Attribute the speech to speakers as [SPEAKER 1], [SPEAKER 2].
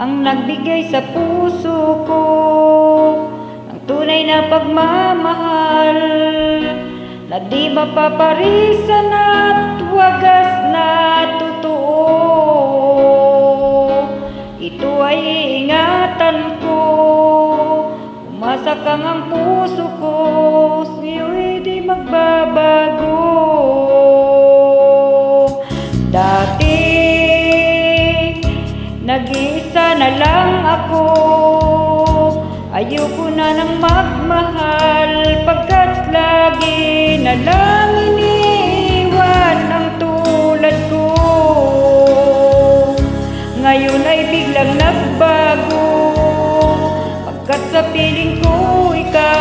[SPEAKER 1] ang nagbigay sa puso ko ng tunay na pagmamahal na di mapaparisan at wagas na totoo. Ito ay iingatan ko, umasa kang ang puso ko, sa'yo'y di magbabago. Dati, nag-iisa na lang ako. Ayoko na nang magmahal Pagkat lagi na lang iniiwan ang tulad ko. Ngayon ay biglang nagbago. Pagkat sa piling ko ikaw